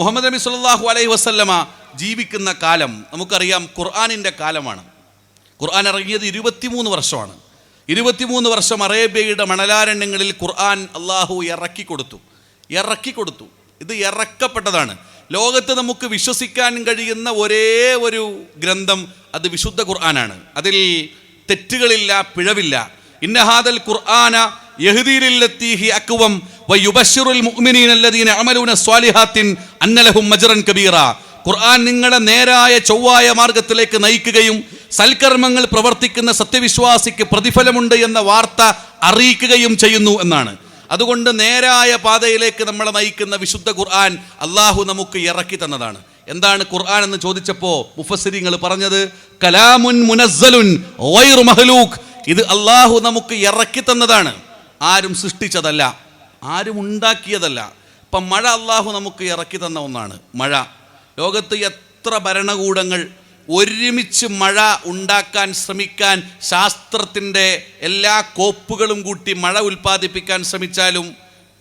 മുഹമ്മദ് നബി സല്ലല്ലാഹു അലൈഹി വസല്ലമ ജീവിക്കുന്ന കാലം നമുക്കറിയാം ഖുർആാനിന്റെ കാലമാണ്. ഖുർആൻ ഇറങ്ങിയത് ഇരുപത്തിമൂന്ന് വർഷമാണ്. ഇരുപത്തിമൂന്ന് വർഷം അറേബ്യയുടെ മണലാരണ്യങ്ങളിൽ ഖുർആൻ അള്ളാഹു ഇറക്കി കൊടുത്തു. ഇറക്കി കൊടുത്തു. ഇത് ഇറക്കപ്പെട്ടതാണ്. ലോകത്ത് നമുക്ക് വിശ്വസിക്കാൻ കഴിയുന്ന ഒരേ ഒരു ഗ്രന്ഥം അത് വിശുദ്ധ ഖുർആനാണ്. അതിൽ തെറ്റുകളില്ല പിഴവില്ല. ഇന്നഹാദൽ ഖുർആന അമലൂന സ്വാലിഹാത്തിൻ അന്നലഹും മജ്റൻ കബീറ. ഖുർആൻ നിങ്ങളെ നേരായ ചൊവ്വായ മാർഗത്തിലേക്ക് നയിക്കുകയും സൽക്കർമ്മങ്ങൾ പ്രവർത്തിക്കുന്ന സത്യവിശ്വാസിക്ക് പ്രതിഫലമുണ്ട് എന്ന വാർത്ത അറിയിക്കുകയും ചെയ്യുന്നു എന്നാണ്. അതുകൊണ്ട് നേരായ പാതയിലേക്ക് നമ്മളെ നയിക്കുന്ന വിശുദ്ധ ഖുർആൻ അള്ളാഹു നമുക്ക് ഇറക്കി തന്നതാണ്. എന്താണ് ഖുർആൻ എന്ന് ചോദിച്ചപ്പോൾ മുഫസ്സിരിങ്ങൾ പറഞ്ഞത്? കലാമുൻ മുനസ്സലുൻ ഇത് അള്ളാഹു നമുക്ക് ഇറക്കി തന്നതാണ്. ആരും സൃഷ്ടിച്ചതല്ല ആരും ഉണ്ടാക്കിയതല്ല. ഇപ്പം മഴ അള്ളാഹു നമുക്ക് ഇറക്കി തന്ന ഒന്നാണ് മഴ. ലോകത്ത് എത്ര ഭരണകൂടങ്ങൾ ഒരുമിച്ച് മഴ ഉണ്ടാക്കാൻ ശ്രമിക്കാൻ ശാസ്ത്രത്തിന്റെ എല്ലാ കോപ്പുകളും കൂട്ടി മഴ ഉൽപ്പാദിപ്പിക്കാൻ ശ്രമിച്ചാലും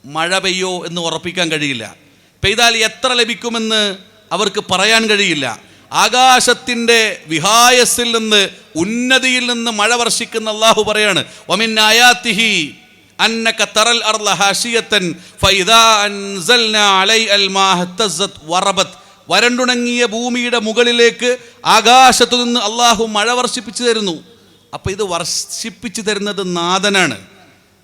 മഴ പെയ്യോ എന്ന് ഉറപ്പിക്കാൻ കഴിയില്ല. പെയ്താൽ എത്ര ലഭിക്കുമെന്ന് അവർക്ക് പറയാൻ കഴിയില്ല. ആകാശത്തിന്റെ വിഹായസിൽ നിന്ന് ഉന്നതിയിൽ നിന്ന് മഴ വർഷിക്കുന്ന അള്ളാഹു പറയാണ് ഒമിൻ ആയാത്തിഹി അന്നക തറൽ അർള ഹാഷിയത്തൻ ഫൈദാ അൻസൽനാ അലൈ അൽ മാഹ്തസത് വറബത്. വരണ്ടുണങ്ങിയ ഭൂമിയുടെ മുകളിലേക്ക് ആകാശത്തു നിന്ന് അള്ളാഹു മഴ വർഷിപ്പിച്ചു തരുന്നു. അപ്പോൾ ഇത് വർഷിപ്പിച്ചു തരുന്നത് നാഥനാണ്.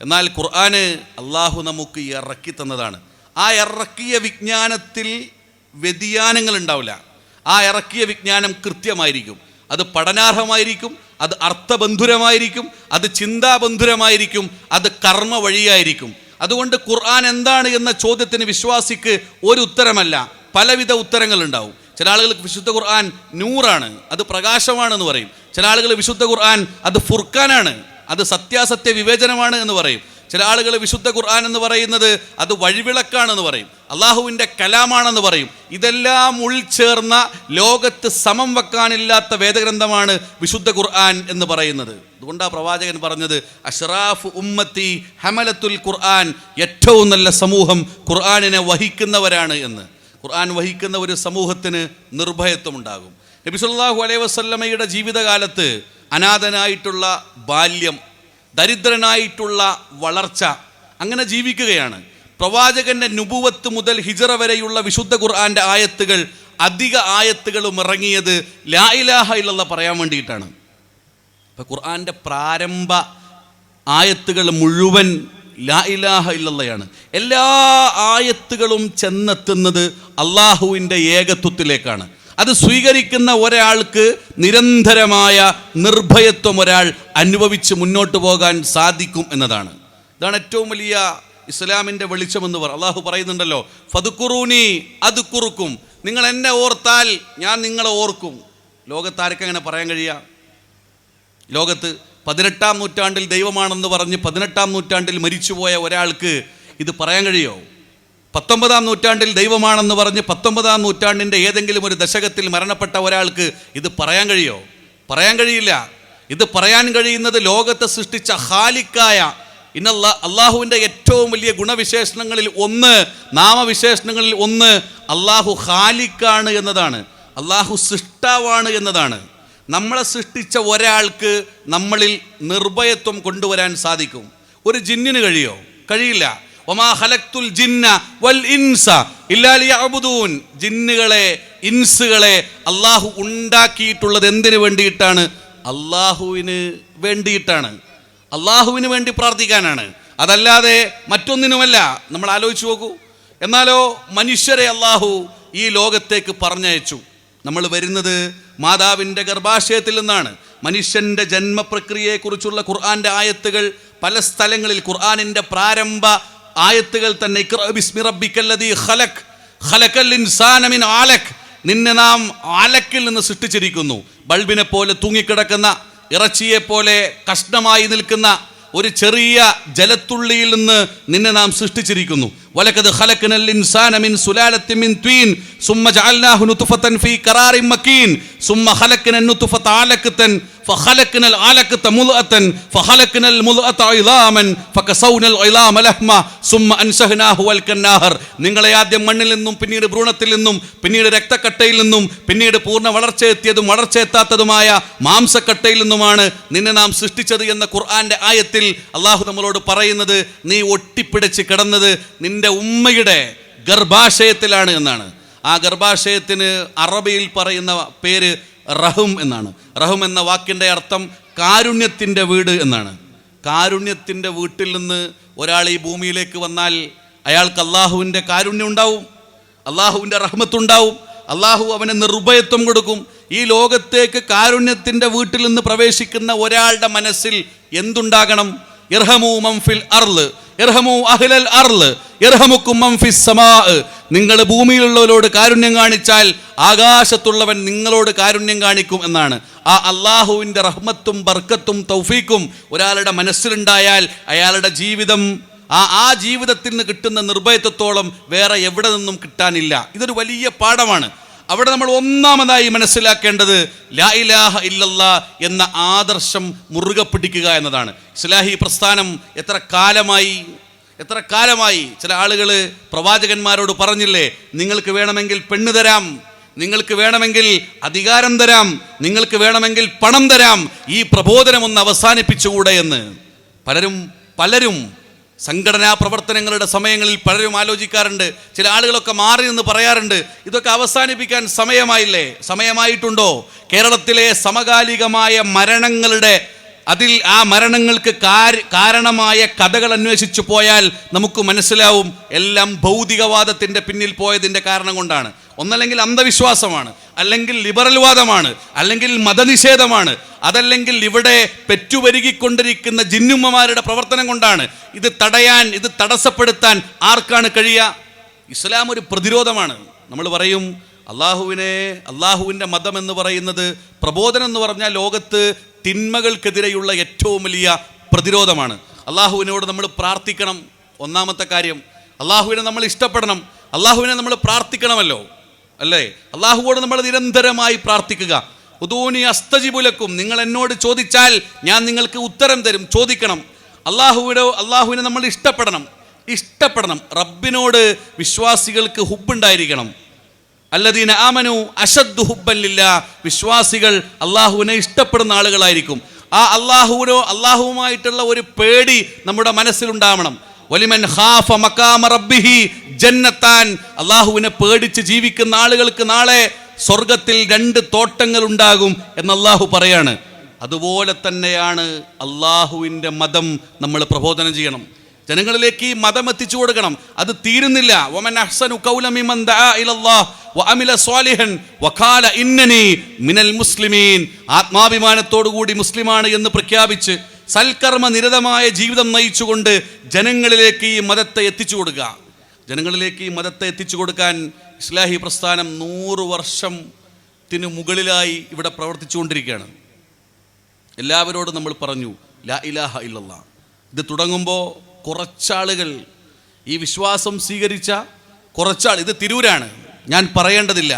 എന്നാൽ ഖുർആന് അള്ളാഹു നമുക്ക് ഇറക്കി തന്നതാണ്. ആ ഇറക്കിയ വിജ്ഞാനത്തിൽ വ്യതിയാനങ്ങൾ ഉണ്ടാവില്ല. ആ ഇറക്കിയ വിജ്ഞാനം കൃത്യമായിരിക്കും. അത് പഠനാർഹമായിരിക്കും അത് അർത്ഥബന്ധുരമായിരിക്കും അത് ചിന്താബന്ധുരമായിരിക്കും അത് കർമ്മ വഴിയായിരിക്കും അതുകൊണ്ട് ഖുർആൻ എന്താണ് എന്ന ചോദ്യത്തിന് വിശ്വാസിക്ക് ഒരു ഉത്തരമല്ല പലവിധ ഉത്തരങ്ങളുണ്ടാവും. ചില ആളുകൾക്ക് വിശുദ്ധ ഖുർആൻ നൂറാണ് അത് പ്രകാശമാണെന്ന് പറയും. ചില ആളുകൾ വിശുദ്ധ ഖുർആൻ അത് ഫുർഖാനാണ് അത് സത്യാസത്യ വിവേചനമാണ് എന്ന് പറയും. ചില ആളുകൾ വിശുദ്ധ ഖുർആൻ എന്ന് പറയുന്നത് അത് വഴിവിളക്കാണെന്ന് പറയും. അള്ളാഹുവിന്റെ കലാമാണെന്ന് പറയും. ഇതെല്ലാം ഉൾച്ചേർന്ന ലോകത്ത് സമം വെക്കാനില്ലാത്ത വേദഗ്രന്ഥമാണ് വിശുദ്ധ ഖുർആൻ എന്ന് പറയുന്നത്. അതുകൊണ്ടാണ് പ്രവാചകൻ പറഞ്ഞത് അഷ്റാഫ് ഉമ്മത്തി ഹമലത്തുൽ ഖുർആൻ. ഏറ്റവും നല്ല സമൂഹം ഖുർആാനിനെ വഹിക്കുന്നവരാണ് എന്ന്. ഖുർആൻ വഹിക്കുന്ന ഒരു സമൂഹത്തിന് നിർഭയത്വം ഉണ്ടാകും നബി സല്ലല്ലാഹു അലൈഹി വസല്ലമയുടെ ജീവിതകാലത്ത് അനാഥനായിട്ടുള്ള ബാല്യം ദരിദ്രനായിട്ടുള്ള വളർച്ച അങ്ങനെ ജീവിക്കുകയാണ്. പ്രവാചകന്റെ നുബുവത്ത് മുതൽ ഹിജറ വരെയുള്ള വിശുദ്ധ ഖുർആന്റെ ആയത്തുകൾ അധിക ആയത്തുകളും ഇറങ്ങിയത് ലാ ഇലാഹ ഇല്ലല്ലാഹ് പറയാൻ വേണ്ടിയിട്ടാണ്. ഇപ്പം ഖുർആന്റെ പ്രാരംഭ ആയത്തുകൾ മുഴുവൻ ലാ ഇലാഹ എല്ലാ ആയത്തുകളും ചെന്നെത്തുന്നത് അള്ളാഹുവിന്റെ ഏകത്വത്തിലേക്കാണ്. അത് സ്വീകരിക്കുന്ന ഒരാൾക്ക് നിരന്തരമായ നിർഭയത്വം ഒരാൾ അനുഭവിച്ച് മുന്നോട്ട് പോകാൻ സാധിക്കും എന്നതാണ്. ഇതാണ് ഏറ്റവും വലിയ ഇസ്ലാമിന്റെ വെളിച്ചമെന്ന് പറ. അള്ളാഹു പറയുന്നുണ്ടല്ലോ ഫതുക്കുറൂനി അത് കുറുക്കും നിങ്ങൾ എന്നെ ഓർത്താൽ ഞാൻ നിങ്ങളെ ഓർക്കും. ലോകത്താർക്ക് അങ്ങനെ പറയാൻ കഴിയുക ലോകത്ത് പതിനെട്ടാം നൂറ്റാണ്ടിൽ ദൈവമാണെന്ന് പറഞ്ഞ് പതിനെട്ടാം നൂറ്റാണ്ടിൽ മരിച്ചുപോയ ഒരാൾക്ക് ഇത് പറയാൻ കഴിയുമോ പത്തൊമ്പതാം നൂറ്റാണ്ടിൽ ദൈവമാണെന്ന് പറഞ്ഞ് പത്തൊമ്പതാം നൂറ്റാണ്ടിന്റെ ഏതെങ്കിലും ഒരു ദശകത്തിൽ മരണപ്പെട്ട ഒരാൾക്ക് ഇത് പറയാൻ കഴിയുമോ പറയാൻ കഴിയില്ല. ഇത് പറയാൻ കഴിയുന്നത് ലോകത്തെ സൃഷ്ടിച്ച ഹാലിക്കായ ഇന്നല്ല അള്ളാഹുവിന്റെ ഏറ്റവും വലിയ ഗുണവിശേഷണങ്ങളിൽ ഒന്ന് നാമവിശേഷണങ്ങളിൽ ഒന്ന് അള്ളാഹു ഹാലിക്കാണ് എന്നതാണ്. അള്ളാഹു സൃഷ്ടാവാണ് എന്നതാണ്. നമ്മളെ സൃഷ്ടിച്ച ഒരാൾക്ക് നമ്മളിൽ നിർഭയത്വം കൊണ്ടുവരാൻ സാധിക്കും. ഒരു ജിന്നിന് കഴിയോ? കഴിയില്ല. ഒമാ ഹലക്തുൽ ജിന്ന വൽ ഇൻസ ഇല്ലാ ലിയഅ്ബുദൂൻ. ജിന്നുകളെ ഇൻസുകളെ അള്ളാഹു ഉണ്ടാക്കിയിട്ടുള്ളത് എന്തിനു വേണ്ടിയിട്ടാണ്? അള്ളാഹുവിന് വേണ്ടിയിട്ടാണ്. അള്ളാഹുവിന് വേണ്ടി പ്രാർത്ഥിക്കാനാണ്. അതല്ലാതെ മറ്റൊന്നിനുമല്ല. നമ്മൾ ആലോചിച്ചു നോക്കൂ. എന്നാലോ മനുഷ്യരെ അള്ളാഹു ഈ ലോകത്തേക്ക് പറഞ്ഞയച്ചു. നമ്മൾ വരുന്നത് മാതാവിന്റെ ഗർഭാശയത്തിൽ നിന്നാണ്. മനുഷ്യന്റെ ജന്മപ്രക്രിയയെക്കുറിച്ചുള്ള ഖുർആന്റെ ആയത്തുകൾ പല സ്ഥലങ്ങളിൽ ഖുർആാനിന്റെ പ്രാരംഭ ആയത്തുകൾ തന്നെ ഖലഖൽ ഇൻസാന മിൻ ആലക് നിന്നെ നാം ആലക്കിൽ നിന്ന് സൃഷ്ടിച്ചിരിക്കുന്നു. ബൾബിനെ പോലെ തൂങ്ങിക്കിടക്കുന്ന ഇറച്ചിയെപ്പോലെ കഷ്ണമായി നിൽക്കുന്ന ഒരു ചെറിയ ജലത്തുള്ളിയിൽ നിന്ന് നിന്നെ നാം സൃഷ്ടിച്ചിരിക്കുന്നു. വലക്കത് ഖലഖനൽ ഇൻസാന മിൻ മിൻ ത്വീൻ ജഅൽനാഹു ഫീ ഖലഖന فخلقنا العلقة مضغة فخلقنا المضغة عظاما فكسونا العظام لحما ثم أنشأناه والكناهر നിങ്ങളെ ആദ്യം മണ്ണിൽ നിന്നും പിന്നീട് ഭ്രൂണത്തിൽ നിന്നും പിന്നീട് രക്തക്കട്ടയിൽ നിന്നും പിന്നീട് പൂർണ്ണ വളർച്ചയെത്തിയതും വളർച്ചയെത്താത്തതുമായ മാംസക്കട്ടയിൽ നിന്നുമാണ് നിന്നെ നാം സൃഷ്ടിച്ചത് എന്ന ഖുർആന്റെ ആയത്തിൽ അള്ളാഹു നമ്മളോട് പറയുന്നത് നീ ഒട്ടിപ്പിടിച്ച് കിടന്നത് നിന്റെ ഉമ്മയുടെ ഗർഭാശയത്തിലാണ് എന്നാണ് ആ ഗർഭാശയത്തിന് അറബിയിൽ പറയുന്ന പേര് റഹും എന്നാണ്. റഹും എന്ന വാക്കിന്റെ അർത്ഥം കാരുണ്യത്തിന്റെ വീട് എന്നാണ്. കാരുണ്യത്തിന്റെ വീട്ടിൽ നിന്ന് ഒരാൾ ഈ ഭൂമിയിലേക്ക് വന്നാൽ അയാൾക്ക് അള്ളാഹുവിന്റെ കാരുണ്യം ഉണ്ടാവും അള്ളാഹുവിന്റെ റഹ്മത്തുണ്ടാവും അള്ളാഹു അവന് നിർഭയത്വം കൊടുക്കും. ഈ ലോകത്തേക്ക് കാരുണ്യത്തിന്റെ വീട്ടിൽ നിന്ന് പ്രവേശിക്കുന്ന ഒരാളുടെ മനസ്സിൽ എന്തുണ്ടാകണം? ഇർഹമു മംഫിൽ അർൾ നിങ്ങൾ ഭൂമിയിലുള്ളവരോട് കാരുണ്യം കാണിച്ചാൽ ആകാശത്തുള്ളവൻ നിങ്ങളോട് കാരുണ്യം കാണിക്കും എന്നാണ്. ആ അള്ളാഹുവിന്റെ റഹ്മത്തും ബർക്കത്തും തൗഫീക്കും ഒരാളുടെ മനസ്സിലുണ്ടായാൽ അയാളുടെ ജീവിതം ആ ആ ജീവിതത്തിൽ നിന്ന് കിട്ടുന്ന നിർഭയത്വത്തോളം വേറെ എവിടെ നിന്നും കിട്ടാനില്ല. ഇതൊരു വലിയ പാഠമാണ്. അവിടെ നമ്മൾ ഒന്നാമതായി മനസ്സിലാക്കേണ്ടത് ലാ ഇലാഹ ഇല്ലല്ലാ എന്ന ആദർശം മുറുകെ പിടിക്കുക എന്നതാണ്. ഇസ്ലാഹി പ്രസ്ഥാനം എത്ര കാലമായി എത്ര കാലമായി ചില ആളുകൾ പ്രവാചകന്മാരോട് പറഞ്ഞില്ലേ നിങ്ങൾക്ക് വേണമെങ്കിൽ പെണ്ണ് തരാം നിങ്ങൾക്ക് വേണമെങ്കിൽ അധികാരം തരാം നിങ്ങൾക്ക് വേണമെങ്കിൽ പണം തരാം ഈ പ്രബോധനം ഒന്ന് അവസാനിപ്പിച്ചുകൂടെ എന്ന്. പലരും പലരും സംഘടനാ പ്രവർത്തനങ്ങളുടെ സമയങ്ങളിൽ പലരും ആലോചിക്കാറുണ്ട്. ചില ആളുകളൊക്കെ മാറി നിന്ന് പറയാറുണ്ട് ഇതൊക്കെ അവസാനിപ്പിക്കാൻ സമയമായില്ലേ? സമയമായിട്ടുണ്ടോ? കേരളത്തിലെ സമകാലികമായ മരണങ്ങളുടെ അതിൽ ആ മരണങ്ങൾക്ക് കാരണമായ കഥകൾ അന്വേഷിച്ചു പോയാൽ നമുക്ക് മനസ്സിലാവും എല്ലാം ഭൗതികവാദത്തിന്റെ പിന്നിൽ പോയതിന്റെ കാരണം കൊണ്ടാണ്. ഒന്നല്ലെങ്കിൽ അന്ധവിശ്വാസമാണ് അല്ലെങ്കിൽ ലിബറൽ വാദമാണ് അല്ലെങ്കിൽ മതനിഷേധമാണ് അതല്ലെങ്കിൽ ഇവിടെ പെറ്റുപെരുകിക്കൊണ്ടിരിക്കുന്ന ജിന്നുമ്മമാരുടെ പ്രവർത്തനം കൊണ്ടാണ്. ഇത് തടയാൻ ഇത് തടസ്സപ്പെടുത്താൻ ആർക്കാണ് കഴിയുക? ഇസ്ലാം ഒരു പ്രതിരോധമാണ്. നമ്മൾ പറയും അള്ളാഹുവിനെ അള്ളാഹുവിന്റെ മതം എന്ന് പറയുന്നത് പ്രബോധനം എന്ന് പറഞ്ഞാൽ ലോകത്ത് തിന്മകൾക്കെതിരെയുള്ള ഏറ്റവും വലിയ പ്രതിരോധമാണ്. അള്ളാഹുവിനോട് നമ്മൾ പ്രാർത്ഥിക്കണം. ഒന്നാമത്തെ കാര്യം അള്ളാഹുവിനെ നമ്മൾ ഇഷ്ടപ്പെടണം. അള്ളാഹുവിനെ നമ്മൾ പ്രാർത്ഥിക്കണമല്ലോ അല്ലേ? അള്ളാഹുവോട് നമ്മൾ നിരന്തരമായി പ്രാർത്ഥിക്കുക. ഉദൂനി അസ്തജിബുലക്കും നിങ്ങൾ എന്നോട് ചോദിച്ചാൽ ഞാൻ നിങ്ങൾക്ക് ഉത്തരം തരും. ചോദിക്കണം. അള്ളാഹുവിനോ അള്ളാഹുവിനെ നമ്മൾ ഇഷ്ടപ്പെടണം. ഇഷ്ടപ്പെടണം. റബ്ബിനോട് വിശ്വാസികൾക്ക് ഹുബുണ്ടായിരിക്കണം അല്ലദീന ആമനു അശദ്ദു ഹുബ്ബല്ലില്ല വിശ്വാസികൾ അള്ളാഹുവിനെ ഇഷ്ടപ്പെടുന്ന ആളുകളായിരിക്കും. ആ അള്ളാഹുവിനോ അള്ളാഹുവുമായിട്ടുള്ള ഒരു പേടി നമ്മുടെ മനസ്സിലുണ്ടാവണം. വലിമൻ ഹാഫ മക്കാമ റബ്ബിഹി ജന്നത്താൻ. അള്ളാഹുവിനെ പേടിച്ച് ജീവിക്കുന്ന ആളുകൾക്ക് നാളെ സ്വർഗത്തിൽ രണ്ട് തോട്ടങ്ങൾ ഉണ്ടാകും എന്ന് അള്ളാഹു പറയാണ്. അതുപോലെ തന്നെയാണ് അള്ളാഹുവിന്റെ മതം നമ്മൾ പ്രബോധനം ചെയ്യണം. ജനങ്ങളിലേക്ക് ഈ മതം എത്തിച്ചു കൊടുക്കണം. അത് തീരുന്നില്ല. വമൻ അഹ്സനു വഅമില സ്വാലിഹൻ മിനൽ മുസ്ലിമീൻ. ആത്മാഭിമാനത്തോടു കൂടി മുസ്ലിമാണ് എന്ന് പ്രഖ്യാപിച്ച് സൽക്കർമ്മ നിരതമായ ജീവിതം നയിച്ചുകൊണ്ട് ജനങ്ങളിലേക്ക് ഈ മതത്തെ എത്തിച്ചു കൊടുക്കുക. ജനങ്ങളിലേക്ക് ഈ മതത്തെ എത്തിച്ചു കൊടുക്കാൻ ഇസ്ലാഹി പ്രസ്ഥാനം നൂറ് വർഷത്തിന് മുകളിലായി ഇവിടെ പ്രവർത്തിച്ചുകൊണ്ടിരിക്കുകയാണ്. എല്ലാവരോടും നമ്മൾ പറഞ്ഞു ലാ ഇലാഹ ഇല്ലല്ല ഇത് തുടങ്ങുമ്പോൾ കുറച്ചാളുകൾ ഈ വിശ്വാസം സ്വീകരിച്ച കുറച്ചാൾ ഇത് തിരൂരാണ് ഞാൻ പറയേണ്ടതില്ല.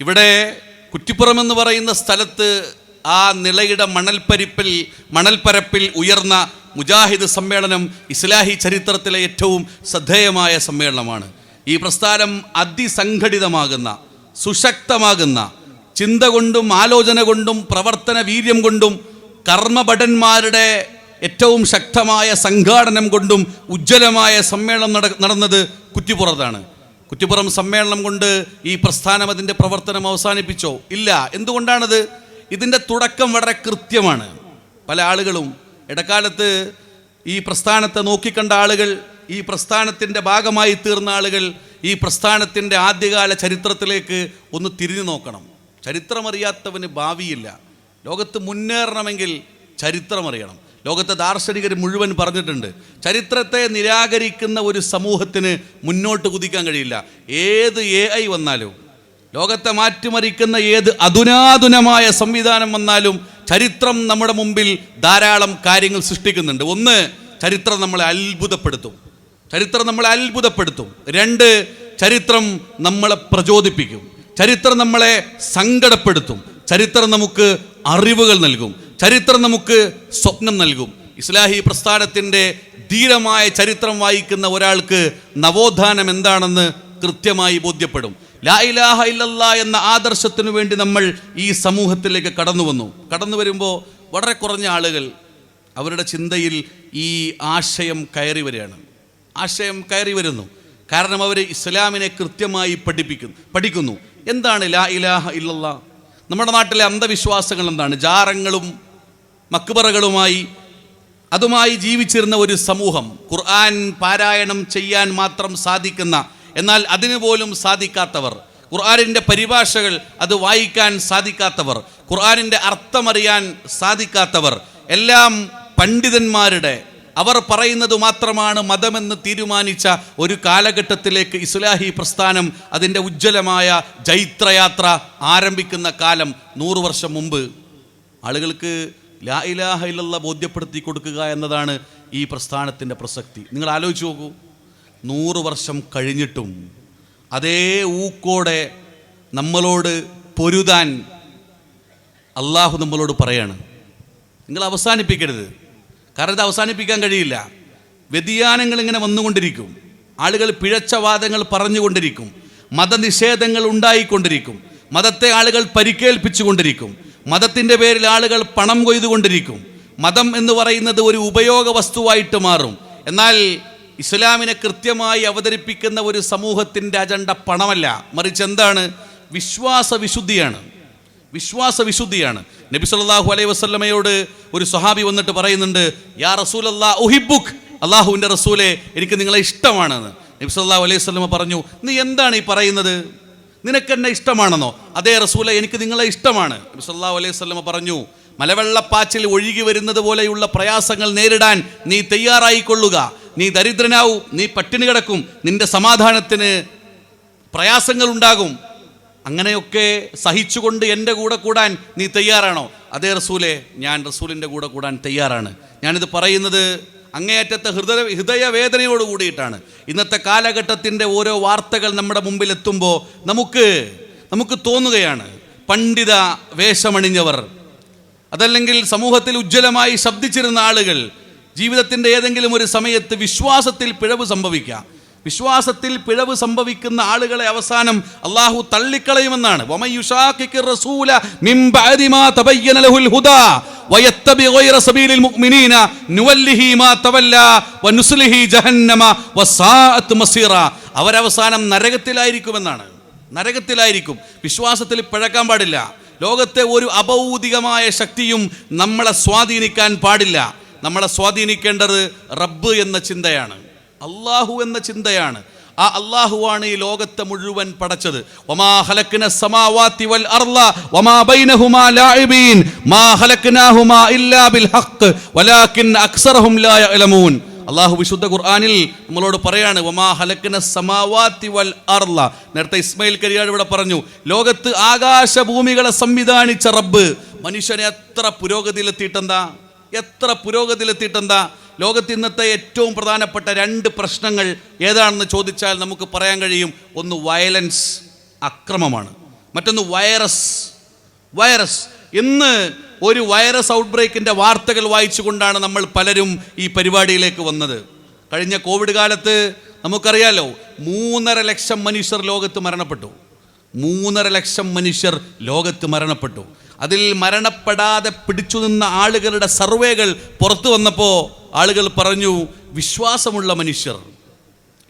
ഇവിടെ കുറ്റിപ്പുറം എന്ന് പറയുന്ന സ്ഥലത്ത് ആ നിളയുടെ മണൽപ്പരിപ്പിൽ മണൽപ്പരപ്പിൽ ഉയർന്ന മുജാഹിദ് സമ്മേളനം ഇസ്ലാഹി ചരിത്രത്തിലെ ഏറ്റവും ശ്രദ്ധേയമായ സമ്മേളനമാണ്. ഈ പ്രസ്ഥാനം അതിസംഘടിതമാകുന്ന സുശക്തമാകുന്ന ചിന്ത കൊണ്ടും ആലോചന കൊണ്ടും പ്രവർത്തന വീര്യം കൊണ്ടും കർമ്മഭടന്മാരുടെ ഏറ്റവും ശക്തമായ സംഘാടനം കൊണ്ടും ഉജ്ജ്വലമായ സമ്മേളനം നട നടന്നത് കുറ്റിപ്പുറത്താണ്. കുറ്റിപ്പുറം സമ്മേളനം കൊണ്ട് ഈ പ്രസ്ഥാനം അതിന്റെ പ്രവർത്തനം അവസാനിപ്പിച്ചോ? ഇല്ല. എന്തുകൊണ്ടാണത്? ഇതിന്റെ തുടക്കം വളരെ കൃത്യമാണ്. പല ആളുകളും ഇടക്കാലത്ത് ഈ പ്രസ്ഥാനത്തെ നോക്കിക്കണ്ട ആളുകൾ ഈ പ്രസ്ഥാനത്തിന്റെ ഭാഗമായി തീർന്ന ആളുകൾ ഈ പ്രസ്ഥാനത്തിന്റെ ആദ്യകാല ചരിത്രത്തിലേക്ക് ഒന്ന് തിരിഞ്ഞു നോക്കണം. ചരിത്രമറിയാത്തവന് ഭാവിയില്ല. ലോകത്ത് മുന്നേറണമെങ്കിൽ ചരിത്രമറിയണം. ലോകത്തെ ദാർശനികർ മുഴുവൻ പറഞ്ഞിട്ടുണ്ട്. ചരിത്രത്തെ നിരാകരിക്കുന്ന ഒരു സമൂഹത്തിന് മുന്നോട്ട് കുതിക്കാൻ കഴിയില്ല. ഏത് എ ഐ വന്നാലും ലോകത്തെ മാറ്റിമറിക്കുന്ന ഏത് അധുനാധുനമായ സംവിധാനം വന്നാലും ചരിത്രം നമ്മുടെ മുമ്പിൽ ധാരാളം കാര്യങ്ങൾ സൃഷ്ടിക്കുന്നുണ്ട്. ഒന്ന് ചരിത്രം നമ്മളെ അത്ഭുതപ്പെടുത്തും. ചരിത്രം നമ്മളെ അത്ഭുതപ്പെടുത്തും. രണ്ട് ചരിത്രം നമ്മളെ പ്രചോദിപ്പിക്കും. ചരിത്രം നമ്മളെ സങ്കടപ്പെടുത്തും. ചരിത്രം നമുക്ക് അറിവുകൾ നൽകും. ചരിത്രം നമുക്ക് സ്വപ്നം നൽകും. ഇസ്ലാഹി പ്രസ്ഥാനത്തിന്റെ ധീരമായ ചരിത്രം വായിക്കുന്ന ഒരാൾക്ക് നവോത്ഥാനം എന്താണെന്ന് കൃത്യമായി ബോധ്യപ്പെടും. ലാ ഇലാഹ ഇല്ലല്ലാ എന്ന ആദർശത്തിനു വേണ്ടി നമ്മൾ ഈ സമൂഹത്തിലേക്ക് കടന്നു വന്നു. കടന്നു വരുമ്പോൾ വളരെ കുറഞ്ഞ ആളുകൾ അവരുടെ ചിന്തയിൽ ഈ ആശയം കയറി വരികയാണ്. ആശയം കയറി വരുന്നു. കാരണം അവർ ഇസ്ലാമിനെ കൃത്യമായി പഠിപ്പിക്കുന്നു പഠിക്കുന്നു. എന്താണ് ലാ ഇലാഹ ഇല്ലല്ലാ? നമ്മുടെ നാട്ടിലെ അന്ധവിശ്വാസങ്ങൾ എന്താണ്? ജാറങ്ങളും മക്ബറകളുമായി അതുമായി ജീവിച്ചിരുന്ന ഒരു സമൂഹം ഖുർആൻ പാരായണം ചെയ്യാൻ മാത്രം സാധിക്കുന്ന എന്നാൽ അതിനു പോലും സാധിക്കാത്തവർ ഖുർആാനിന്റെ പരിഭാഷകൾ അത് വായിക്കാൻ സാധിക്കാത്തവർ ഖുർആാനിന്റെ അർത്ഥമറിയാൻ സാധിക്കാത്തവർ എല്ലാം പണ്ഡിതന്മാരുടെ അവർ പറയുന്നത് മാത്രമാണ് മതമെന്ന് തീരുമാനിച്ച ഒരു കാലഘട്ടത്തിലേക്ക് ഇസ്ലാഹി പ്രസ്ഥാനം അതിന്റെ ഉജ്ജ്വലമായ ജൈത്രയാത്ര ആരംഭിക്കുന്ന കാലം നൂറു വർഷം മുമ്പ്. ആളുകൾക്ക് ലാ ഇലാഹ ഇല്ലല്ലാ ബോധ്യപ്പെടുത്തി കൊടുക്കുക എന്നതാണ് ഈ പ്രസ്ഥാനത്തിന്റെ പ്രസക്തി. നിങ്ങൾ ആലോചിച്ച് നോക്കൂ. നൂറ് വർഷം കഴിഞ്ഞിട്ടും അതേ ഊക്കോടെ നമ്മളോട് പൊരുതാൻ അള്ളാഹു നമ്മളോട് പറയാണ്. നിങ്ങൾ അവസാനിപ്പിക്കരുത്. കാരണം ഇത് അവസാനിപ്പിക്കാൻ കഴിയില്ല. വ്യതിയാനങ്ങൾ ഇങ്ങനെ വന്നുകൊണ്ടിരിക്കും. ആളുകൾ പിഴച്ച വാദങ്ങൾ പറഞ്ഞുകൊണ്ടിരിക്കും. മതനിഷേധങ്ങൾ ഉണ്ടായിക്കൊണ്ടിരിക്കും. മതത്തെ ആളുകൾ പരിക്കേൽപ്പിച്ചുകൊണ്ടിരിക്കും. മതത്തിന്റെ പേരിൽ ആളുകൾ പണം കൊയ്തുകൊണ്ടിരിക്കും. മതം എന്ന് പറയുന്നത് ഒരു ഉപയോഗ വസ്തുവായിട്ട് മാറും. എന്നാൽ ഇസ്ലാമിനെ കൃത്യമായി അവതരിപ്പിക്കുന്ന ഒരു സമൂഹത്തിന്റെ അജണ്ട പണമല്ല. മറിച്ച് എന്താണ്? വിശ്വാസ വിശുദ്ധിയാണ് വിശ്വാസ വിശുദ്ധിയാണ്. നബി സല്ലല്ലാഹു അലൈഹി വസ്ലമയോട് ഒരു സ്വഹാബി വന്നിട്ട് പറയുന്നുണ്ട് യാ റസൂൽ അല്ലാ ഉഹിബുഖ് അള്ളാഹുവിന്റെ റസൂലെ എനിക്ക് നിങ്ങളെ ഇഷ്ടമാണെന്ന്. നബി സല്ലല്ലാഹു അലൈഹി വസ്ലമ പറഞ്ഞു നീ എന്താണ് ഈ പറയുന്നത്? നിനക്ക് എന്നെ ഇഷ്ടമാണെന്നോ? അതേ റസൂലെ എനിക്ക് നിങ്ങളെ ഇഷ്ടമാണ്. നബി സല്ലല്ലാഹു അലൈഹി വസ്ലമ പറഞ്ഞു മലവെള്ളപ്പാച്ചിൽ ഒഴുകി വരുന്നത് പോലെയുള്ള പ്രയാസങ്ങൾ നേരിടാൻ നീ തയ്യാറായിക്കൊള്ളുക. നീ ദരിദ്രനാവും നീ പട്ടിണി കിടക്കും നിന്റെ സമാധാനത്തിന് പ്രയാസങ്ങൾ ഉണ്ടാകും. അങ്ങനെയൊക്കെ സഹിച്ചുകൊണ്ട് എന്റെ കൂടെ കൂടാൻ നീ തയ്യാറാണോ? അതേ റസൂലെ ഞാൻ റസൂലിന്റെ കൂടെ കൂടാൻ തയ്യാറാണ്. ഞാനിത് പറയുന്നത് അങ്ങേയറ്റത്തെ ഹൃദയ ഹൃദയവേദനയോട് കൂടിയിട്ടാണ്. ഇന്നത്തെ കാലഘട്ടത്തിന്റെ ഓരോ വാർത്തകൾ നമ്മുടെ മുമ്പിൽ എത്തുമ്പോൾ നമുക്ക് നമുക്ക് തോന്നുകയാണ് പണ്ഡിത വേഷമണിഞ്ഞവർ അതല്ലെങ്കിൽ സമൂഹത്തിൽ ഉജ്ജ്വലമായി ശബ്ദിച്ചിരുന്ന ആളുകൾ ജീവിതത്തിന്റെ ഏതെങ്കിലും ഒരു സമയത്ത് വിശ്വാസത്തിൽ പിഴവ് സംഭവിക്കാം. വിശ്വാസത്തിൽ പിഴവ് സംഭവിക്കുന്ന ആളുകളെ അവസാനം അള്ളാഹു തള്ളിക്കളയുമെന്നാണ്. അവരവസാനം നരകത്തിലായിരിക്കുമെന്നാണ്. നരകത്തിലായിരിക്കും. വിശ്വാസത്തിൽ പിഴക്കാൻ പാടില്ല. ലോകത്തെ ഒരു അഭൗതികമായ ശക്തിയും നമ്മളെ സ്വാധീനിക്കാൻ പാടില്ല. നമ്മളെ സ്വാധീനിക്കേണ്ടത് റബ്ബ് എന്ന ചിന്തയാണ്. അള്ളാഹു എന്ന ചിന്തയാണ്. ആ അള്ളാഹുവാണ് ഈ ലോകത്തെ മുഴുവൻ പടച്ചത്. അള്ളാഹു വിശുദ്ധ ഖുർആാനിൽ നമ്മളോട് പറയാണ് വൽ നേരത്തെ ഇസ്മയിൽ കരിയാട് ഇവിടെ പറഞ്ഞു ലോകത്ത് ആകാശഭൂമികളെ സംവിധാനിച്ച റബ്ബ് മനുഷ്യനെ എത്ര പുരോഗതിയിലെത്തിയിട്ടെന്താ? എത്ര പുരോഗതിയിലെത്തിയിട്ടെന്താ? ലോകത്ത് ഇന്നത്തെ ഏറ്റവും പ്രധാനപ്പെട്ട രണ്ട് പ്രശ്നങ്ങൾ ഏതാണെന്ന് ചോദിച്ചാൽ നമുക്ക് പറയാൻ കഴിയും. ഒന്ന് വയലൻസ് അക്രമമാണ്. മറ്റൊന്ന് വൈറസ്. വൈറസ്. ഇന്ന് ഒരു വൈറസ് ഔട്ട്ബ്രേക്കിന്റെ വാർത്തകൾ വായിച്ചുകൊണ്ടാണ് നമ്മൾ പലരും ഈ പരിപാടിയിലേക്ക് വന്നത്. കഴിഞ്ഞ കോവിഡ് കാലത്ത് നമുക്കറിയാലോ മൂന്നര ലക്ഷം മനുഷ്യർ ലോകത്ത് മരണപ്പെട്ടു. മൂന്നര ലക്ഷം മനുഷ്യർ ലോകത്ത് മരണപ്പെട്ടു. അതിൽ മരണപ്പെടാതെ പിടിച്ചു നിന്ന ആളുകളുടെ സർവേകൾ പുറത്തു വന്നപ്പോൾ ആളുകൾ പറഞ്ഞു വിശ്വാസമുള്ള മനുഷ്യർ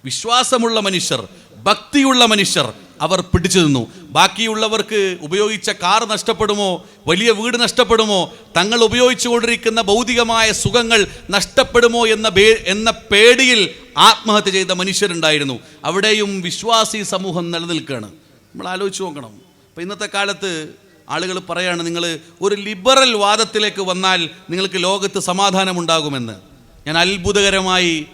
വിശ്വാസമുള്ള മനുഷ്യർ ഭക്തിയുള്ള മനുഷ്യർ അവർ പിടിച്ചു നിന്നു. ബാക്കിയുള്ളവർക്ക് ഉപയോഗിച്ച കാർ നഷ്ടപ്പെടുമോ വലിയ വീട് നഷ്ടപ്പെടുമോ തങ്ങൾ ഉപയോഗിച്ചു കൊണ്ടിരിക്കുന്ന ഭൗതികമായ സുഖങ്ങൾ നഷ്ടപ്പെടുമോ എന്ന എന്ന പേടിയിൽ ആത്മഹത്യ ചെയ്ത മനുഷ്യരുണ്ടായിരുന്നു. അവിടെയും വിശ്വാസി സമൂഹം നിലനിൽക്കുകയാണ്. നമ്മൾ ആലോചിച്ച് നോക്കണം. അപ്പം ഇന്നത്തെ കാലത്ത് ആളുകൾ പറയാണ് നിങ്ങൾ ഒരു ലിബറൽ വാദത്തിലേക്ക് വന്നാൽ നിങ്ങൾക്ക് ലോകത്ത് സമാധാനമുണ്ടാകുമെന്ന്. ഞാൻ അത്ഭുതകരമായി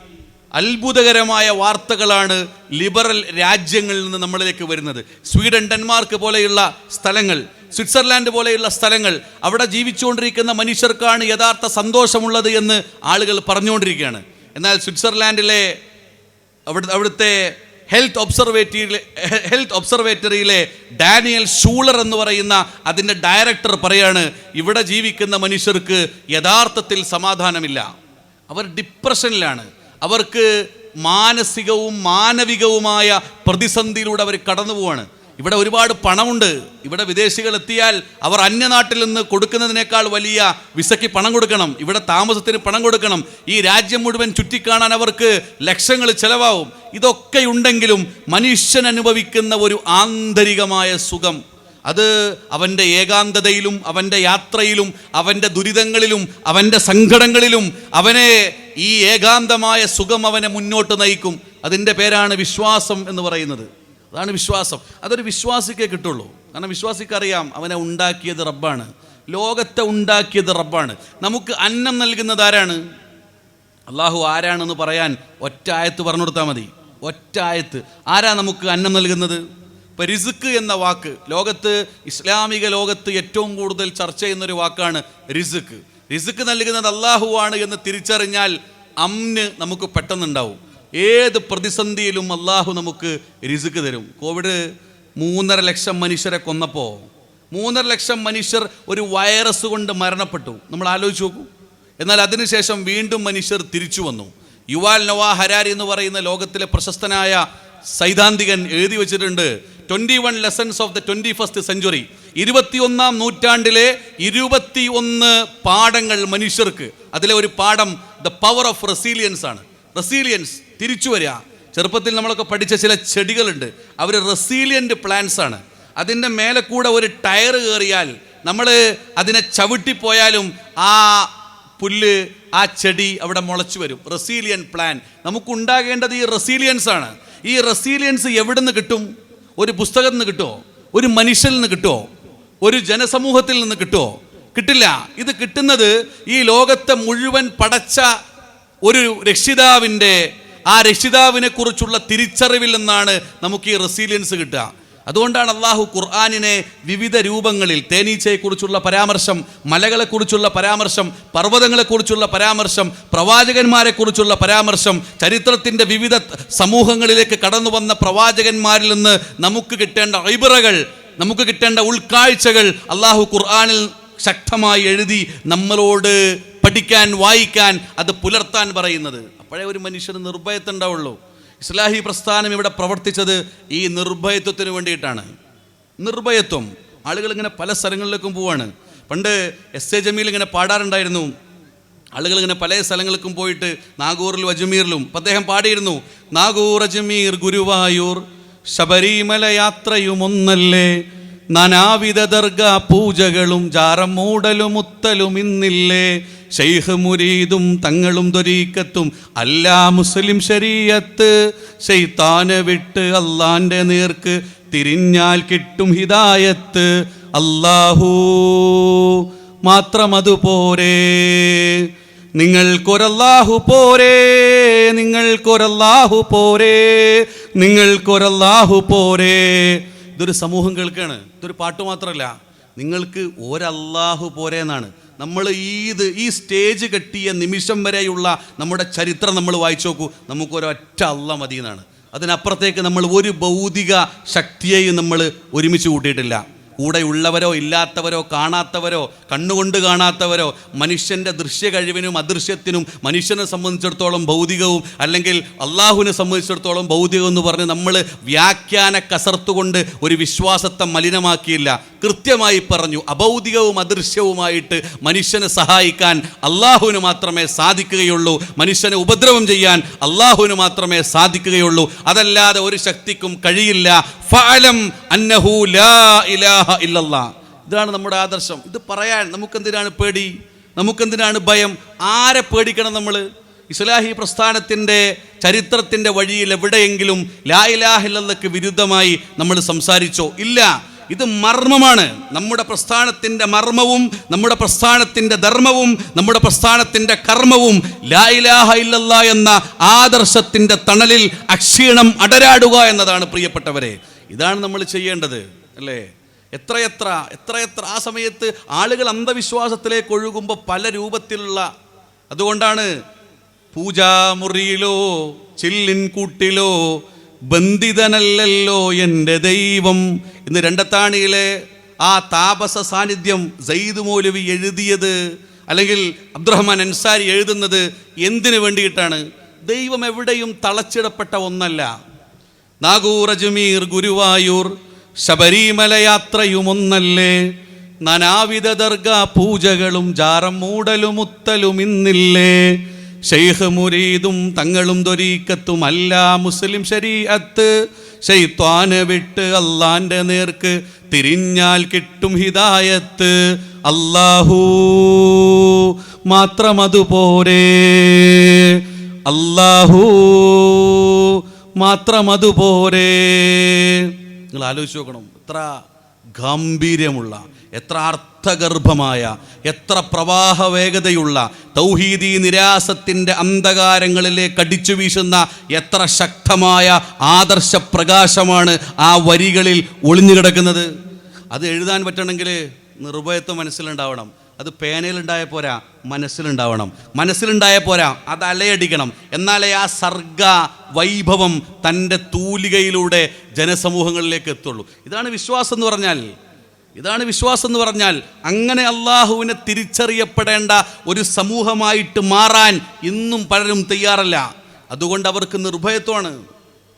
അത്ഭുതകരമായ വാർത്തകളാണ് ലിബറൽ രാജ്യങ്ങളിൽ നിന്ന് നമ്മളിലേക്ക് വരുന്നത്. സ്വീഡൻ ഡെൻമാർക്ക് പോലെയുള്ള സ്ഥലങ്ങൾ സ്വിറ്റ്സർലാൻഡ് പോലെയുള്ള സ്ഥലങ്ങൾ അവിടെ ജീവിച്ചുകൊണ്ടിരിക്കുന്ന മനുഷ്യർക്കാണ് യഥാർത്ഥ സന്തോഷമുള്ളത് എന്ന് ആളുകൾ പറഞ്ഞുകൊണ്ടിരിക്കുകയാണ്. എന്നാൽ സ്വിറ്റ്സർലാൻഡിലെ അവിടെ അവിടുത്തെ ഹെൽത്ത് ഒബ്സർവേറ്ററിയിലെ ഹെൽത്ത് ഒബ്സർവേറ്ററിയിലെ ഡാനിയൽ ഷൂളർ എന്ന് പറയുന്ന അതിന്റെ ഡയറക്ടർ പറയാണ് ഇവിടെ ജീവിക്കുന്ന മനുഷ്യർക്ക് യഥാർത്ഥത്തിൽ സമാധാനമില്ല. അവർ ഡിപ്രഷനിലാണ്. അവർക്ക് മാനസികവും മാനവികവുമായ പ്രതിസന്ധിയിലൂടെ അവർ കടന്നു പോവാണ് ഇവിടെ ഒരുപാട് പണമുണ്ട്. ഇവിടെ വിദേശികൾ എത്തിയാൽ അവർ അന്യനാട്ടിൽ നിന്ന് കൊടുക്കുന്നതിനേക്കാൾ വലിയ വിസയ്ക്ക് പണം കൊടുക്കണം. ഇവിടെ താമസത്തിന് പണം കൊടുക്കണം. ഈ രാജ്യം മുഴുവൻ ചുറ്റിക്കാണാൻ അവർക്ക് ലക്ഷങ്ങൾ ചെലവാവും ഇതൊക്കെ ഉണ്ടെങ്കിലും മനുഷ്യൻ അനുഭവിക്കുന്ന ഒരു ആന്തരികമായ സുഖം. അത് അവന്റെ ഏകാന്തതയിലും അവന്റെ യാത്രയിലും അവന്റെ ദുരിതങ്ങളിലും അവന്റെ സങ്കടങ്ങളിലും അവനെ ഈ ഏകാന്തമായ സുഖം അവനെ മുന്നോട്ട് നയിക്കും. അതിന്റെ പേരാണ് വിശ്വാസം എന്ന് പറയുന്നത്. അതാണ് വിശ്വാസം. അതൊരു വിശ്വാസിക്കേ കിട്ടുള്ളൂ. കാരണം വിശ്വാസിക്കറിയാം അവനെ ഉണ്ടാക്കിയത് റബ്ബാണ്. ലോകത്തെ ഉണ്ടാക്കിയത് റബ്ബാണ്. നമുക്ക് അന്നം നൽകുന്നത് ആരാണ്? അള്ളാഹു ആരാണെന്ന് പറയാൻ ഒറ്റായത്ത് പറഞ്ഞു കൊടുത്താൽ മതി. ഒറ്റായത്ത് ആരാ നമുക്ക് അന്നം നൽകുന്നത്? ഇപ്പം റിസുക്ക് എന്ന വാക്ക് ലോകത്ത് ഇസ്ലാമിക ലോകത്ത് ഏറ്റവും കൂടുതൽ ചർച്ച ചെയ്യുന്നൊരു വാക്കാണ് റിസുക്ക് റിസുക്ക് നൽകുന്നത് അള്ളാഹുവാണ് എന്ന് തിരിച്ചറിഞ്ഞാൽ അമ്ന് നമുക്ക് പെട്ടെന്നുണ്ടാവും. ഏത് പ്രതിസന്ധിയിലും അള്ളാഹു നമുക്ക് റിസുക്ക് തരും. കോവിഡ് മൂന്നര ലക്ഷം മനുഷ്യരെ കൊന്നപ്പോൾ മൂന്നര ലക്ഷം മനുഷ്യർ ഒരു വൈറസ് കൊണ്ട് മരണപ്പെട്ടു. നമ്മൾ ആലോചിച്ച് നോക്കൂ. എന്നാൽ അതിനുശേഷം വീണ്ടും മനുഷ്യർ തിരിച്ചു വന്നു. യുവാൽ നവാ ഹരാരി എന്ന് പറയുന്ന ലോകത്തിലെ പ്രശസ്തനായ സൈദ്ധാന്തികൻ എഴുതി വെച്ചിട്ടുണ്ട് twenty one lessons of the twenty first century ഇരുപത്തിയൊന്നാം നൂറ്റാണ്ടിലെ ഇരുപത്തി ഒന്ന് പാഠങ്ങൾ മനുഷ്യർക്ക്. അതിലെ ഒരു പാഠം ദ പവർ ഓഫ് റെസീലിയൻസ് ആണ്. റെസീലിയൻസ് തിരിച്ചു വരിക. ചെറുപ്പത്തിൽ നമ്മളൊക്കെ പഠിച്ച ചില ചെടികളുണ്ട്. അവർ റെസീലിയന്റ് പ്ലാന്റ്സ് ആണ്. അതിന്റെ മേലെ കൂടെ ഒരു ടയർ കയറിയാൽ നമ്മൾ അതിനെ ചവിട്ടിപ്പോയാലും ആ പുല്ല് ആ ചെടി അവിടെ മുളച്ചു വരും. റെസീലിയൻ പ്ലാൻ നമുക്കുണ്ടാകേണ്ടത് ഈ റെസീലിയൻസ് ആണ്. ഈ റെസീലിയൻസ് എവിടെ നിന്ന് കിട്ടും? ഒരു പുസ്തകത്തിൽ നിന്ന് കിട്ടുമോ ഒരു മനുഷ്യനിൽ നിന്ന് കിട്ടുമോ ഒരു ജനസമൂഹത്തിൽ നിന്ന് കിട്ടുമോ കിട്ടില്ല. ഇത് കിട്ടുന്നത് ഈ ലോകത്തെ മുഴുവൻ പടച്ച ഒരു രക്ഷിതാവിന്റെ ആ രക്ഷിതാവിനെ കുറിച്ചുള്ള തിരിച്ചറിവിൽ നിന്നാണ് നമുക്ക് ഈ റെസീലിയൻസ് കിട്ടുക. അതുകൊണ്ടാണ് അള്ളാഹു ഖുർആാനിനെ വിവിധ രൂപങ്ങളിൽ തേനീച്ചയെക്കുറിച്ചുള്ള പരാമർശം മലകളെക്കുറിച്ചുള്ള പരാമർശം പർവതങ്ങളെക്കുറിച്ചുള്ള പരാമർശം പ്രവാചകന്മാരെക്കുറിച്ചുള്ള പരാമർശം ചരിത്രത്തിന്റെ വിവിധ സമൂഹങ്ങളിലേക്ക് കടന്നു വന്ന പ്രവാചകന്മാരിൽ നിന്ന് നമുക്ക് കിട്ടേണ്ട ഐബറകൾ നമുക്ക് കിട്ടേണ്ട ഉൾക്കാഴ്ചകൾ അള്ളാഹു ഖുർആാനിൽ ശക്തമായി എഴുതി നമ്മളോട് പഠിക്കാൻ വായിക്കാൻ അത് പുലർത്താൻ പറയുന്നത്. അപ്പോഴേ ഒരു മനുഷ്യന് നിർഭയത്തുണ്ടാവുള്ളൂ ഇസ്ലാഹി പ്രസ്ഥാനം ഇവിടെ പ്രവർത്തിച്ചത് ഈ നിർഭയത്വത്തിന് വേണ്ടിയിട്ടാണ്. നിർഭയത്വം. ആളുകൾ ഇങ്ങനെ പല സ്ഥലങ്ങളിലേക്കും പോവാണ്. പണ്ട് എസ് എ ജമീൽ ഇങ്ങനെ പാടാറുണ്ടായിരുന്നു. ആളുകൾ ഇങ്ങനെ പല സ്ഥലങ്ങൾക്കും പോയിട്ട് നാഗൂറിലും അജ്മീറിലും അപ്പം അദ്ദേഹം പാടിയിരുന്നു. നാഗൂർ അജ്മീർ ഗുരുവായൂർ ശബരിമല യാത്രയും ഒന്നല്ലേ നാനാവിധ ദർഗ പൂജകളും ജാറമൂടലും മുത്തലും ഇന്നില്ലേ? ഷെയ്ഖ് മുരീദും തങ്ങളും തൊരീക്കത്തും അല്ലാ മുസ്ലിം ശരീയത്ത് ഷെയ്ത്താനെ വിട്ട് അള്ളാന്റെ നേർക്ക് തിരിഞ്ഞാൽ കിട്ടും ഹിദായത്ത്. അല്ലാഹു മാത്രം അതുപോരെ അതുപോരേ നിങ്ങൾക്കൊരല്ലാഹു പോരേ. നിങ്ങൾക്കൊരല്ലാഹു പോരേ. നിങ്ങൾക്കൊരല്ലാഹു പോരേ. ഇതൊരു സമൂഹം കേൾക്കുകയാണ് ഇതൊരു പാട്ട് മാത്രമല്ല. നിങ്ങൾക്ക് ഒരല്ലാഹു പോരേ എന്നാണ്. നമ്മൾ ഈത് ഈ സ്റ്റേജ് കെട്ടിയ നിമിഷം വരെയുള്ള നമ്മുടെ ചരിത്രം നമ്മൾ വായിച്ചു നോക്കൂ. നമുക്കൊരൊറ്റ അള്ള മതി എന്നാണ് അതിനപ്പുറത്തേക്ക് നമ്മൾ ഒരു ഭൗതിക ശക്തിയെയും നമ്മൾ ഒരുമിച്ച് കൂട്ടിയിട്ടില്ല. കൂടെയുള്ളവരോ ഇല്ലാത്തവരോ കാണാത്തവരോ കണ്ണുകൊണ്ട് കാണാത്തവരോ മനുഷ്യന്റെ ദൃശ്യ കഴിവിനും അദൃശ്യത്തിനും മനുഷ്യനെ സംബന്ധിച്ചിടത്തോളം ഭൗതികവും അല്ലെങ്കിൽ അള്ളാഹുവിനെ സംബന്ധിച്ചിടത്തോളം ഭൗതികം എന്ന് പറഞ്ഞ് നമ്മൾ വ്യാഖ്യാന കസർത്തുകൊണ്ട് ഒരു വിശ്വാസത്തെ മലിനമാക്കിയില്ല. കൃത്യമായി പറഞ്ഞു അഭൗതികവും അദൃശ്യവുമായിട്ട് മനുഷ്യനെ സഹായിക്കാൻ അള്ളാഹുവിന് മാത്രമേ സാധിക്കുകയുള്ളൂ. മനുഷ്യനെ ഉപദ്രവം ചെയ്യാൻ അള്ളാഹുവിന് മാത്രമേ സാധിക്കുകയുള്ളൂ. അതല്ലാതെ ഒരു ശക്തിക്കും കഴിയില്ല. ഫഅലം അന്നഹു ലാ ഇലാഹ ഇതാണ് നമ്മുടെ ആദർശം. ഇത് പറയാൻ നമുക്കെന്തിനാണ് പേടി? നമുക്കെന്തിനാണ് ഭയം? ആരെ പേടിക്കണം നമ്മൾ ഇസ്ലാഹി പ്രസ്ഥാനത്തിന്റെ ചരിത്രത്തിന്റെ വഴിയിൽ എവിടെയെങ്കിലും ലാ ഇലാഹ വിരുദ്ധമായി നമ്മൾ സംസാരിച്ചോ? ഇല്ല. ഇത് മർമ്മമാണ്. നമ്മുടെ പ്രസ്ഥാനത്തിന്റെ മർമ്മവും നമ്മുടെ പ്രസ്ഥാനത്തിന്റെ ധർമ്മവും നമ്മുടെ പ്രസ്ഥാനത്തിന്റെ കർമ്മവും ലാ ഇലാഹ ഇല്ലല്ലാ എന്ന ആദർശത്തിന്റെ തണലിൽ അക്ഷീണം അടരാടുക എന്നതാണ് പ്രിയപ്പെട്ടവരെ. ഇതാണ് നമ്മൾ ചെയ്യേണ്ടത് അല്ലേ? എത്രയെത്ര എത്രയെത്ര ആ സമയത്ത് ആളുകൾ അന്ധവിശ്വാസത്തിലേക്ക് ഒഴുകുമ്പോൾ പല രൂപത്തിലുള്ള അതുകൊണ്ടാണ് പൂജാമുറിയിലോ ചില്ലിൻ കൂട്ടിലോ ബന്ധിതനല്ലല്ലോ എന്റെ ദൈവം ഇന്ന് രണ്ടത്താണിയിലെ ആ താപസ സാന്നിധ്യം സയ്യിദ് മൗലവി എഴുതിയത് അല്ലെങ്കിൽ അബ്ദുറഹ്മാൻ അൻസാരി എഴുതുന്നത് എന്തിനു വേണ്ടിയിട്ടാണ്? ദൈവം എവിടെയും തളച്ചിടപ്പെട്ട ഒന്നല്ല. നാഗൂർ അജ്മീർ ഗുരുവായൂർ ശബരിമല യാത്രയുമൊന്നല്ലേ നനാവിധ ദർഗ പൂജകളും ജാറം മൂടലും മുത്തലും ഇന്നില്ലേ. ഷെയ്ഖ് മുരീദും തങ്ങളും ദൊരീക്കത്തും അല്ല മുസ്ലിം ശരീഅത്ത്. ഷെയ്ത്വാന് വിട്ട് അള്ളാന്റെ നേർക്ക് തിരിഞ്ഞാൽ കിട്ടും ഹിദായത്ത്. അല്ലാഹു മാത്രം അതുപോരേ അല്ലാഹൂ മാത്രം അതുപോലെ നിങ്ങൾ ആലോചിച്ച് നോക്കണം. എത്ര ഗാംഭീര്യമുള്ള എത്ര അർത്ഥഗർഭമായ എത്ര പ്രവാഹ വേഗതയുള്ള തൗഹീദി നിരാസത്തിന്റെ അന്ധകാരങ്ങളിലേക്ക് അടിച്ചു വീശുന്ന എത്ര ശക്തമായ ആദർശ പ്രകാശമാണ് ആ വരികളിൽ ഒളിഞ്ഞു കിടക്കുന്നത് അത് എഴുതാൻ പറ്റണമെങ്കിൽ നിർഭയത്വം മനസ്സിലുണ്ടാവണം. അത് പേനയിലുണ്ടായ പോരാ മനസ്സിലുണ്ടാവണം. മനസ്സിലുണ്ടായ പോരാ അത് അലയടിക്കണം. എന്നാലേ ആ സർഗ വൈഭവം തന്റെ തൂലികയിലൂടെ ജനസമൂഹങ്ങളിലേക്ക് എത്തുള്ളൂ. ഇതാണ് വിശ്വാസം എന്ന് പറഞ്ഞാൽ. ഇതാണ് വിശ്വാസം എന്ന് പറഞ്ഞാൽ അങ്ങനെ അള്ളാഹുവിനെ തിരിച്ചറിയപ്പെടേണ്ട ഒരു സമൂഹമായിട്ട് മാറാൻ ഇന്നും പലരും തയ്യാറല്ല. അതുകൊണ്ട് അവർക്ക് നിർഭയത്വമാണ്.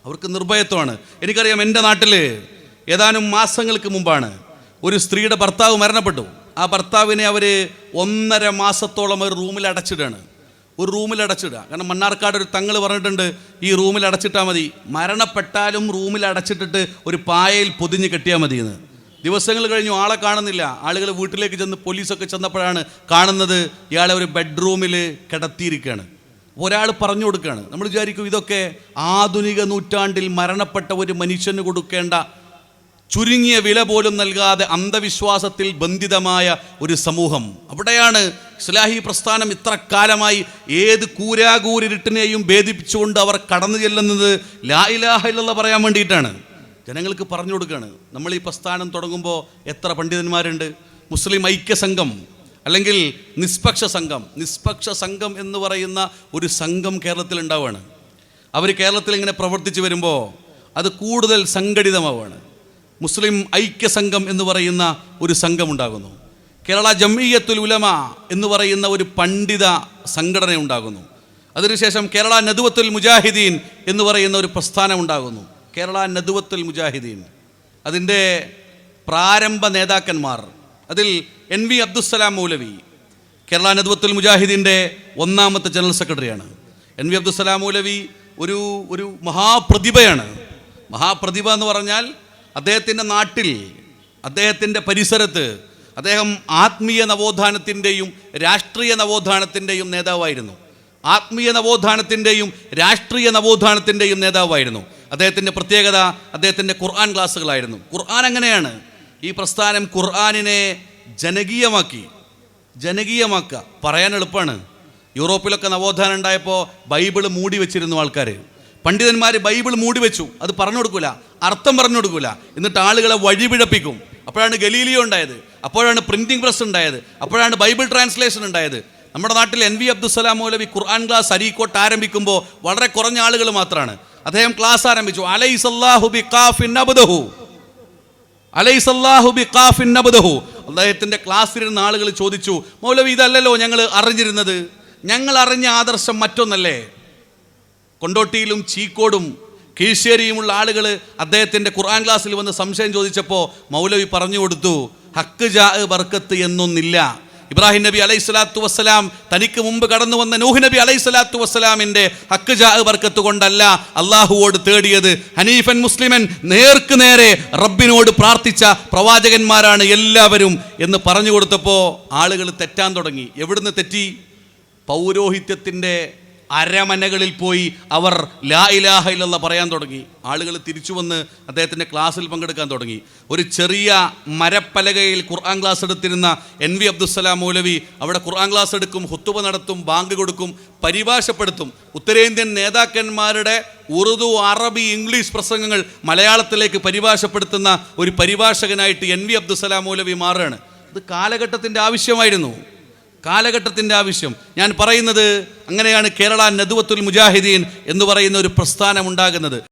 അവർക്ക് നിർഭയത്വമാണ്. എനിക്കറിയാം എന്റെ നാട്ടിൽ ഏതാനും മാസങ്ങൾക്ക് മുമ്പാണ് ഒരു സ്ത്രീയുടെ ഭർത്താവ് മരണപ്പെട്ടു. ആ ഭർത്താവിനെ അവർ ഒന്നര മാസത്തോളം ഒരു റൂമിൽ അടച്ചിടുകയാണ് ഒരു റൂമിൽ അടച്ചിടുക. കാരണം മണ്ണാർക്കാട് ഒരു തങ്ങൾ പറഞ്ഞിട്ടുണ്ട് ഈ റൂമിൽ അടച്ചിട്ടാൽ മതി. മരണപ്പെട്ടാലും റൂമിൽ അടച്ചിട്ടിട്ട് ഒരു പായയിൽ പൊതിഞ്ഞ് കെട്ടിയാൽ മതി എന്ന് ദിവസങ്ങൾ കഴിഞ്ഞു ആളെ കാണുന്നില്ല. ആളുകൾ വീട്ടിലേക്ക് ചെന്ന് പോലീസൊക്കെ ചെന്നപ്പോഴാണ് കാണുന്നത് ഇയാളെ ഒരു ബെഡ്റൂമിൽ കിടത്തിയിരിക്കുകയാണ്. ഒരാൾ പറഞ്ഞു കൊടുക്കുകയാണ്. നമ്മൾ വിചാരിക്കും ഇതൊക്കെ ആധുനിക നൂറ്റാണ്ടിൽ മരണപ്പെട്ട ഒരു മനുഷ്യന് കൊടുക്കേണ്ട ചുരുങ്ങിയ വില പോലും നൽകാതെ അന്ധവിശ്വാസത്തിൽ ബന്ധിതമായ ഒരു സമൂഹം. അവിടെയാണ് ഇസ്ലാഹി പ്രസ്ഥാനം ഇത്ര കാലമായി ഏത് കൂരാകൂരിരുട്ടിനെയും ഭേദിപ്പിച്ചുകൊണ്ട് അവർ കടന്നു ചെല്ലുന്നത് ലാ ഇലാഹ ഇല്ലല്ലാഹ് പറയാൻ വേണ്ടിയിട്ടാണ്. ജനങ്ങൾക്ക് പറഞ്ഞു കൊടുക്കുകയാണ് നമ്മൾ ഈ പ്രസ്ഥാനം തുടങ്ങുമ്പോൾ എത്ര പണ്ഡിതന്മാരുണ്ട്? മുസ്ലിം ഐക്യ സംഘം അല്ലെങ്കിൽ നിഷ്പക്ഷ സംഘം. നിഷ്പക്ഷ സംഘം എന്ന് പറയുന്ന ഒരു സംഘം കേരളത്തിൽ ഉണ്ടാവുകയാണ്. അവർ കേരളത്തിൽ ഇങ്ങനെ പ്രവർത്തിച്ചു വരുമ്പോൾ അത് കൂടുതൽ സംഘടിതമാവുകയാണ്. മുസ്ലിം ഐക്യ സംഘം എന്ന് പറയുന്ന ഒരു സംഘമുണ്ടാകുന്നു. കേരള ജമീയത്തുൽ ഉലമ എന്ന് പറയുന്ന ഒരു പണ്ഡിത സംഘടന ഉണ്ടാകുന്നു അതിനുശേഷം കേരള നദുവത്തുൽ മുജാഹിദീൻ എന്ന് പറയുന്ന ഒരു പ്രസ്ഥാനം ഉണ്ടാകുന്നു കേരള നദുവത്തുൽ മുജാഹിദീൻ. അതിന്റെ പ്രാരംഭ നേതാക്കന്മാർ. അതിൽ എൻ വി അബ്ദുസ്സലാം മൗലവി കേരള നദുവത്തുൽ മുജാഹിദീന്റെ ഒന്നാമത്തെ ജനറൽ സെക്രട്ടറിയാണ്. എൻ വി അബ്ദുസ്സലാം മൗലവി ഒരു ഒരു മഹാപ്രതിഭയാണ്. മഹാപ്രതിഭ എന്ന് പറഞ്ഞാൽ അദ്ദേഹത്തിന്റെ നാട്ടിൽ അദ്ദേഹത്തിന്റെ പരിസരത്ത് അദ്ദേഹം ആത്മീയ നവോത്ഥാനത്തിന്റെയും രാഷ്ട്രീയ നവോത്ഥാനത്തിന്റെയും നേതാവായിരുന്നു. ആത്മീയ നവോത്ഥാനത്തിന്റെയും രാഷ്ട്രീയ നവോത്ഥാനത്തിന്റെയും നേതാവായിരുന്നു. അദ്ദേഹത്തിന്റെ പ്രത്യേകത അദ്ദേഹത്തിന്റെ ഖുർആൻ ക്ലാസ്സുകളായിരുന്നു. ഖുർആൻ അങ്ങനെയാണ് ഈ പ്രസ്ഥാനം ഖുർആാനിനെ ജനകീയമാക്കി ജനകീയമാക്കുക. പറയാൻ എളുപ്പമാണ്. യൂറോപ്പിലൊക്കെ നവോത്ഥാനം ഉണ്ടായപ്പോൾ ബൈബിൾ മൂടി വെച്ചിരുന്നു ആൾക്കാർ പണ്ഡിതന്മാർ ബൈബിൾ മൂടി വെച്ചു. അത് പറഞ്ഞു കൊടുക്കൂല. അർത്ഥം പറഞ്ഞു കൊടുക്കൂല. എന്നിട്ട് ആളുകളെ വഴിപിഴപ്പിക്കും. അപ്പോഴാണ് ഗലീലിയോ ഉണ്ടായത്. അപ്പോഴാണ് പ്രിന്റിംഗ് പ്രസ് ഉണ്ടായത്. അപ്പോഴാണ് ബൈബിൾ ട്രാൻസ്ലേഷൻ ഉണ്ടായത്. നമ്മുടെ നാട്ടിൽ N V Abdussalam Maulavi Quran class അരീക്കോട്ട് ആരംഭിക്കുമ്പോൾ വളരെ കുറഞ്ഞ ആളുകൾ മാത്രമാണ് അദ്ദേഹം ക്ലാസ് ആരംഭിച്ചു. അദ്ദേഹത്തിന്റെ ക്ലാസ്സിലിരുന്ന ആളുകൾ ചോദിച്ചു മൗലവി ഇതല്ലല്ലോ ഞങ്ങൾ അറിഞ്ഞിരുന്നത്. ഞങ്ങൾ അറിഞ്ഞ ആദർശം മറ്റൊന്നല്ലേ? കൊണ്ടോട്ടിയിലും ചീക്കോടും കീഴ്ശേരിയുമുള്ള ആളുകൾ അദ്ദേഹത്തിന്റെ ഖുർആൻ ക്ലാസ്സിൽ വന്ന് സംശയം ചോദിച്ചപ്പോൾ മൗലവി പറഞ്ഞു കൊടുത്തു ഹക്ക് ജാ ബർക്കത്ത് എന്നൊന്നില്ല. ഇബ്രാഹിം നബി അലൈഹി സ്വലാത്തു വസ്സലാം തനിക്ക് മുമ്പ് കടന്നു വന്ന നൂഹ് നബി അലൈഹി സ്വലാത്തു വസ്സലാമിന്റെ ഹക്ക് ജാ ബർക്കത്ത് കൊണ്ടല്ല അള്ളാഹുവോട് തേടിയത്. ഹനീഫൻ മുസ്ലിമൻ നേർക്ക് നേരെ റബ്ബിനോട് പ്രാർത്ഥിച്ച പ്രവാചകന്മാരാണ് എല്ലാവരും എന്ന് പറഞ്ഞു കൊടുത്തപ്പോൾ ആളുകൾ തെറ്റാൻ തുടങ്ങി. എവിടുന്ന് തെറ്റി? പൗരോഹിത്യത്തിന്റെ അരമനകളിൽ പോയി അവർ ലാ ഇലാഹ ഇല്ലെന്ന് പറയാൻ തുടങ്ങി. ആളുകൾ തിരിച്ചു വന്ന് അദ്ദേഹത്തിന്റെ ക്ലാസ്സിൽ പങ്കെടുക്കാൻ തുടങ്ങി. ഒരു ചെറിയ മരപ്പലകയിൽ ഖുർആൻ ക്ലാസ് എടുത്തിരുന്ന എൻ വി അബ്ദുസ്സലാം മൗലവി അവിടെ ഖുർആൻ ക്ലാസ് എടുക്കും ഹുത്തുബ നടത്തും ബാങ്ക് കൊടുക്കും പരിഭാഷപ്പെടുത്തും. ഉത്തരേന്ത്യൻ നേതാക്കന്മാരുടെ ഉറുദു അറബി ഇംഗ്ലീഷ് പ്രസംഗങ്ങൾ മലയാളത്തിലേക്ക് പരിഭാഷപ്പെടുത്തുന്ന ഒരു പരിഭാഷകനായിട്ട് എൻ വി അബ്ദുസ്സലാം മൗലവി മാറുകയാണ്. ഇത് കാലഘട്ടത്തിന്റെ ആവശ്യമായിരുന്നു. കാലഘട്ടത്തിന്റെ ആവശ്യം. ഞാൻ പറയുന്നത് അങ്ങനെയാണ് കേരള നദുവത്തുൽ മുജാഹിദീൻ എന്ന് പറയുന്ന ഒരു പ്രസ്ഥാനം ഉണ്ടാകുന്നത്.